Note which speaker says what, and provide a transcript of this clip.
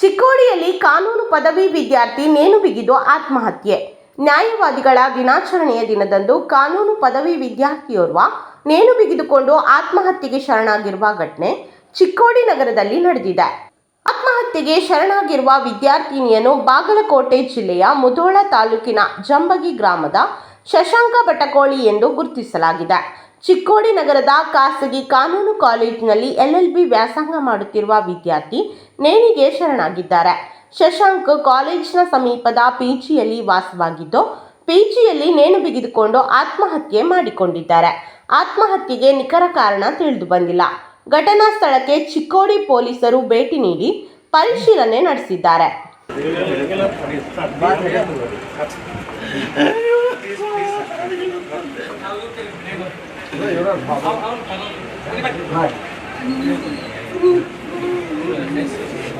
Speaker 1: ಚಿಕ್ಕೋಡಿಯಲ್ಲಿ ಕಾನೂನು ಪದವಿ ವಿದ್ಯಾರ್ಥಿ ನೇಣು ಬಿಗಿದು ಆತ್ಮಹತ್ಯೆ. ನ್ಯಾಯವಾದಿಗಳ ದಿನಾಚರಣೆಯ ದಿನದಂದು ಕಾನೂನು ಪದವಿ ವಿದ್ಯಾರ್ಥಿಯೋರ್ವ ನೇಣು ಬಿಗಿದುಕೊಂಡು ಆತ್ಮಹತ್ಯೆಗೆ ಶರಣಾಗಿರುವ ಘಟನೆ ಚಿಕ್ಕೋಡಿ ನಗರದಲ್ಲಿ ನಡೆದಿದೆ. ಆತ್ಮಹತ್ಯೆಗೆ ಶರಣಾಗಿರುವ ವಿದ್ಯಾರ್ಥಿನಿಯನ್ನು ಬಾಗಲಕೋಟೆ ಜಿಲ್ಲೆಯ ಮುಧೋಳ ತಾಲೂಕಿನ ಜಂಬಗಿ ಗ್ರಾಮದ ಶಶಾಂಕ ಬಟಕೋಳಿ ಎಂದು ಗುರುತಿಸಲಾಗಿದೆ. ಚಿಕ್ಕೋಡಿ ನಗರದ ಖಾಸಗಿ ಕಾನೂನು ಕಾಲೇಜಿನಲ್ಲಿ ಎಲ್ಎಲ್ಬಿ ವ್ಯಾಸಂಗ ಮಾಡುತ್ತಿರುವ ವಿದ್ಯಾರ್ಥಿ ನೇಣಿಗೆ ಶರಣಾಗಿದ್ದಾರೆ. ಶಶಾಂಕ್ ಕಾಲೇಜಿನ ಸಮೀಪದ ಪಿಜಿಯಲ್ಲಿ ವಾಸವಾಗಿದ್ದು ಪಿಜಿಯಲ್ಲಿ ನೇಣು ಬಿಗಿದುಕೊಂಡು ಆತ್ಮಹತ್ಯೆ ಮಾಡಿಕೊಂಡಿದ್ದಾರೆ. ಆತ್ಮಹತ್ಯೆಗೆ ನಿಖರ ಕಾರಣ ತಿಳಿದು ಬಂದಿಲ್ಲ. ಘಟನಾ ಸ್ಥಳಕ್ಕೆ ಚಿಕ್ಕೋಡಿ ಪೊಲೀಸರು ಭೇಟಿ ನೀಡಿ ಪರಿಶೀಲನೆ ನಡೆಸಿದ್ದಾರೆ.
Speaker 2: 那个，有点吵，好，好，好，兄弟，